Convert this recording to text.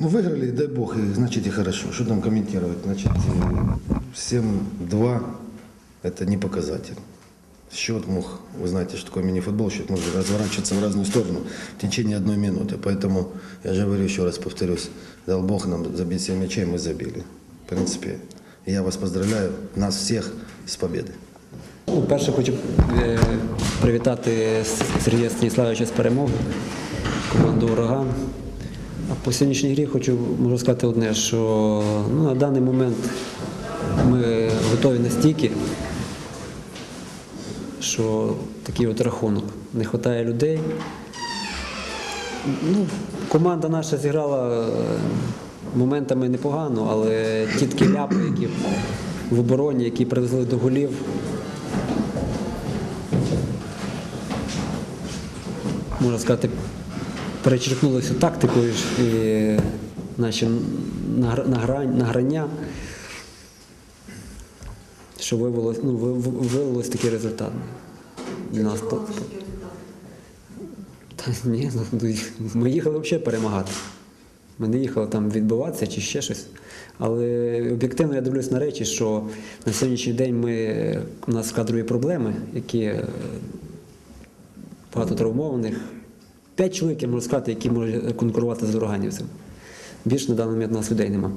Ну, выиграли, дай бог, и значит и хорошо. Что там комментировать? Значит, э, 7-2 – это не показатель. Счет мог, вы знаете, что такое мини-футбол, счет может разворачиваться в разную сторону в течение одной минуты. Поэтому, я же говорю еще раз, повторюсь, дал Бог нам забить 7 мячей, мы забили. В принципе, я вас поздравляю, нас всех с победой. Ну, перше хочу е, привітати С- Сергія Станіславовича з перемогою, команду Ураган. По сьогоднішній грі хочу можу сказати одне, що ну, на даний момент ми готові настільки, що такий от рахунок. Не вистачає людей. Ну, команда наша зіграла е, моментами непогано, але ті ляпи, які в обороні, які привезли до голів, можна сказати, перечеркнулися тактикою і наші награння, що виявилось, ну, ви- ви- виявилось такий результат. Нас Та ні, ну, ми їхали взагалі перемагати. Ми не їхали там відбиватися чи ще щось. Але об'єктивно я дивлюсь на речі, що на сьогоднішній день ми, у нас кадрові проблеми, які е, багато травмованих. П'ять чоловік, я можу сказати, які можуть конкурувати з ураганівцем. Більше на даний момент у нас людей нема.